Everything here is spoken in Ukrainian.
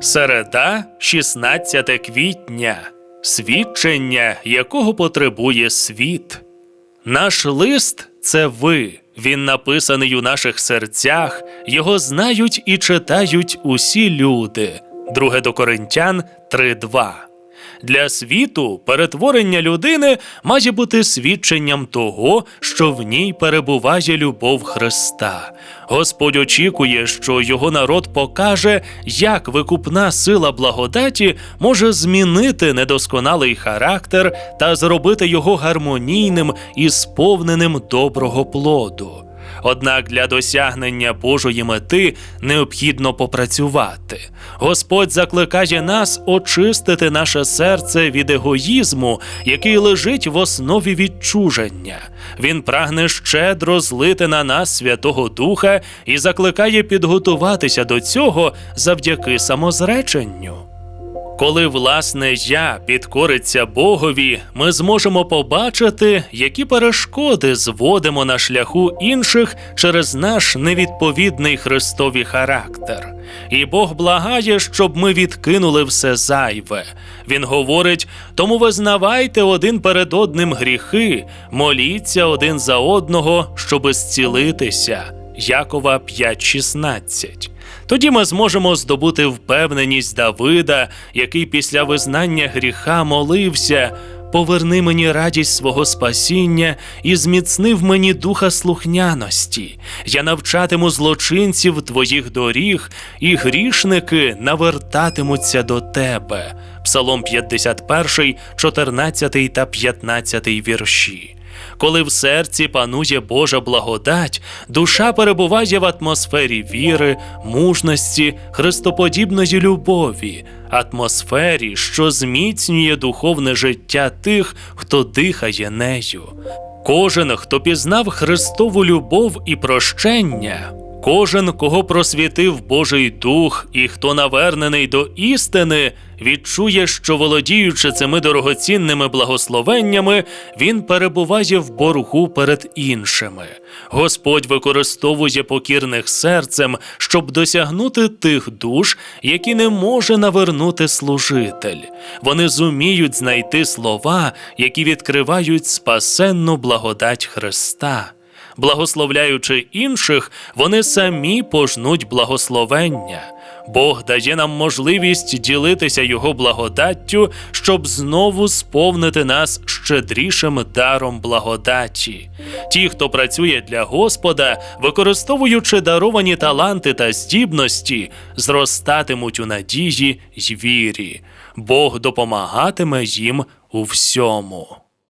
Середа, 16 квітня, свідчення, якого потребує світ. Наш лист це ви. Він написаний у наших серцях, його знають і читають усі люди. Друге до Коринтян 3.2. Для світу перетворення людини має бути свідченням того, що в ній перебуває любов Христа. Господь очікує, що його народ покаже, як викупна сила благодаті може змінити недосконалий характер та зробити його гармонійним і сповненим доброго плоду. Однак для досягнення Божої мети необхідно попрацювати. Господь закликає нас очистити наше серце від егоїзму, який лежить в основі відчуження. Він прагне щедро злити на нас Святого Духа і закликає підготуватися до цього завдяки самозреченню. Коли власне я підкориться Богові, ми зможемо побачити, які перешкоди зводимо на шляху інших через наш невідповідний Христові характер. І Бог благає, щоб ми відкинули все зайве. Він говорить: тому визнавайте один перед одним гріхи, моліться один за одного, щоби зцілитися. Якова 5.16. Тоді ми зможемо здобути впевненість Давида, який після визнання гріха молився. Поверни мені радість свого спасіння і зміцнив мені духа слухняності. Я навчатиму злочинців твоїх доріг, і грішники навертатимуться до тебе. Псалом 51, 14 та 15 вірші. Коли в серці панує Божа благодать, душа перебуває в атмосфері віри, мужності, христоподібної любові, атмосфері, що зміцнює духовне життя тих, хто дихає нею. Кожен, хто пізнав Христову любов і прощення, кожен, кого просвітив Божий Дух, і хто навернений до істини, відчує, що володіючи цими дорогоцінними благословеннями, він перебуває в боргу перед іншими. Господь використовує покірних серцем, щоб досягнути тих душ, які не може навернути служитель. Вони зуміють знайти слова, які відкривають спасенну благодать Христа. Благословляючи інших, вони самі пожнуть благословення. Бог дає нам можливість ділитися Його благодаттю, щоб знову сповнити нас щедрішим даром благодаті. Ті, хто працює для Господа, використовуючи даровані таланти та здібності, зростатимуть у надії й вірі. Бог допомагатиме їм у всьому.